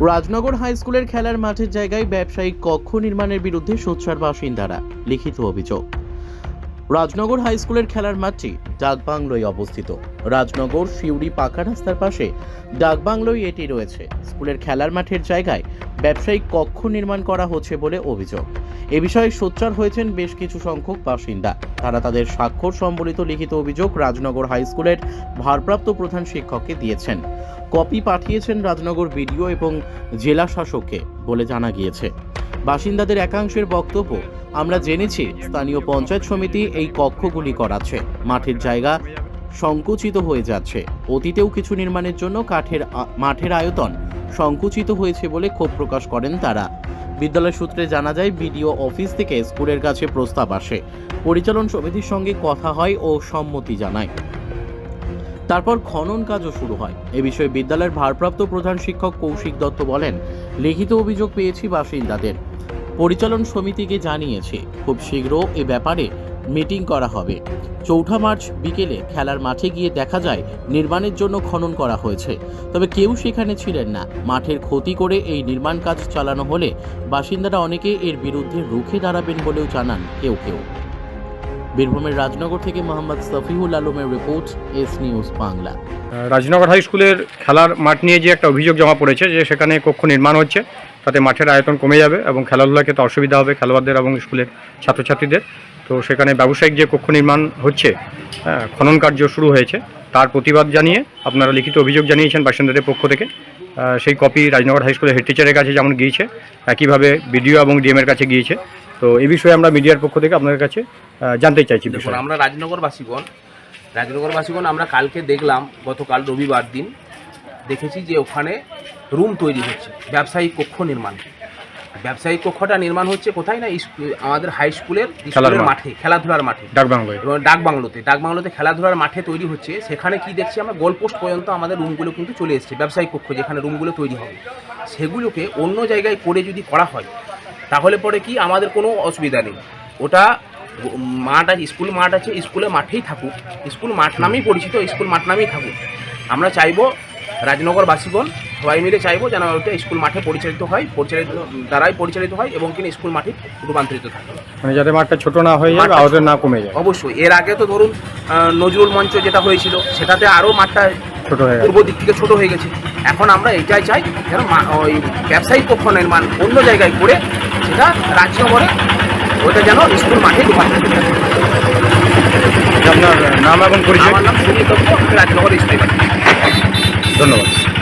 Rajnagar high স্কুলের খেলার মাঠের জায়গায় ব্যবসায়িক কক্ষ নির্মাণের বিরুদ্ধে সোচ্ছার বাসিন্দারা লিখিত অভিযোগ। রাজনগর হাই স্কুলের খেলার মাঠটি ডাকবাংলোয় অবস্থিত। রাজনগর শিউড়ি পাকা রাস্তার পাশে ডাকবাংলোয় এটি রয়েছে। স্কুলের খেলার মাঠের জায়গায় ব্যবসায়িক কক্ষ নির্মাণ করা হচ্ছে বলে অভিযোগ। এ বিষয়ে সোচ্চার হয়েছেন বেশ কিছু সংখ্যক বাসিন্দা। তারা তাদের স্বাক্ষর সম্বলিত লিখিত অভিযোগ রাজনগর হাই স্কুলের ভারপ্রাপ্ত প্রধান শিক্ষককে দিয়েছেন। কপি পাঠিয়েছেন রাজনগর বিডিও এবং জেলা শাসককে বলে জানা গিয়েছে। বাসিন্দাদের একাংশের বক্তব্য আমরা জেনেছি, স্থানীয় পঞ্চায়েত সমিতি এই কক্ষগুলি করাচ্ছে। মাঠের জায়গা সংকুচিত হয়ে যাচ্ছে। অতীতেও কিছু নির্মাণের জন্য কাঠের মাঠের আয়তন সংকুচিত হয়েছে বলে ক্ষোভ প্রকাশ করেন তারা। বিদ্যালয় সূত্রে জানা যায়, বিডিও অফিস থেকে স্কুলের কাছে প্রস্তাব আসে। পরিচালন সমিতির সঙ্গে কথা হয় ও সম্মতি জানায়। তারপর খনন কাজও শুরু হয়। এ বিষয়ে বিদ্যালয়ের ভারপ্রাপ্ত প্রধান শিক্ষক কৌশিক দত্ত বলেন, লিখিত অভিযোগ পেয়েছি বাসিন্দাদের। পরিচালন সমিতিকে জানিয়েছে, খুব শীঘ্র এ ব্যাপারে মিটিং করা হবে। চৌঠা মার্চ বিকেলে খেলার মাঠে গিয়ে দেখা যায়, নির্মাণের জন্য খনন করা হয়েছে। তবে কেউ সেখানে ছিলেন না। মাঠের ক্ষতি করে এই নির্মাণ কাজ চালানো হলে বাসিন্দারা অনেকে এর বিরুদ্ধে রুখে দাঁড়াবেন বলেও জানান কেউ কেউ। বীরভূমের রাজনগর থেকে মোহাম্মদ সফিউল আলমের report, S news Bangla. Rajnagar high স্কুলের খেলার মাঠ নিয়ে যে একটা অভিযোগ জমা পড়েছে যে সেখানে কক্ষ নির্মাণ হচ্ছে তাতে মাঠের আয়তন কমে যাবে এবং খেলাধুলার ক্ষেত্রে অসুবিধা হবে খেলোয়াড়দের এবং স্কুলের ছাত্রছাত্রীদের। তো সেখানে ব্যবসায়িক যে কক্ষ নির্মাণ হচ্ছে খনন কার্য শুরু হয়েছে। তার প্রতিবাদ জানিয়ে আপনারা লিখিত অভিযোগ জানিয়েছেন বাসিন্দাদের পক্ষ থেকে। সেই কপি রাজনগর হাই স্কুলের হেড টিচারের কাছে যেমন গিয়েছে, একইভাবে বিডিও এবং ডিএমের কাছে গিয়েছে। তো এই বিষয়ে আমরা মিডিয়ার পক্ষ থেকে আপনাদের কাছে জানতে চাইছি। আমরা রাজনগরবাসীগণ রাজনগরবাসীগণ আমরা কালকে দেখলাম, গতকাল রবিবার দিন দেখেছি যে ওখানে রুম তৈরি হচ্ছে ব্যবসায়িক কক্ষ নির্মাণ। ব্যবসায়িক কক্ষটা নির্মাণ হচ্ছে কোথায় না আমাদের হাই স্কুলের স্কুলের মাঠে। খেলাধুলার মাঠে। ডাকবাংলোয়। এবং ডাক বাংলোতে ডাক বাংলোতে খেলাধুলার মাঠে তৈরি হচ্ছে। সেখানে কি দেখছি আমরা গোলপোস্ট পর্যন্ত আমাদের রুমগুলো কিন্তু চলে এসেছে ব্যবসায়িক কক্ষ যেখানে রুমগুলো তৈরি হবে। সেগুলোকে অন্য জায়গায় করে যদি করা হয় তাহলে পরে কি আমাদের কোনো অসুবিধা নেই। ওটা মাঠ আছে স্কুল মাঠ আছে স্কুলে মাঠেই থাকুক। স্কুল মাঠ নামেই পরিচিত স্কুল মাঠ নামেই থাকুক। আমরা চাইব রাজনগরবাসীগণ সবাই মিলে চাইব যেন ওটা স্কুল মাঠে পরিচালিত হয় পরিচালিত দ্বারাই পরিচালিত হয় এবং কিনা স্কুল মাঠে রূপান্তরিত থাকে। মানে যাতে মাঠটা ছোট না হয়ে যায় আওয়াজের না কমে যায়। অবশ্যই। এর আগে তো ধরুন নজরুল মঞ্চ যেটা হয়েছিল সেটাতে আরও মাঠটা ছোট হয়ে গেছে। পূর্ব দিক থেকে ছোট হয়ে গেছে। এখন আমরা এটাই চাই যেন ওই ব্যবসায়িক কক্ষ নির্মাণ অন্য জায়গায় করে সেটা রাজনগরে ওটা যেন স্কুল মাঠে রূপান্তরিত হয়। আপনার নাম এবং পরিচয়? আমার নাম সুনীল দত্ত রাজনগর স্কুল ধন্যবাদ।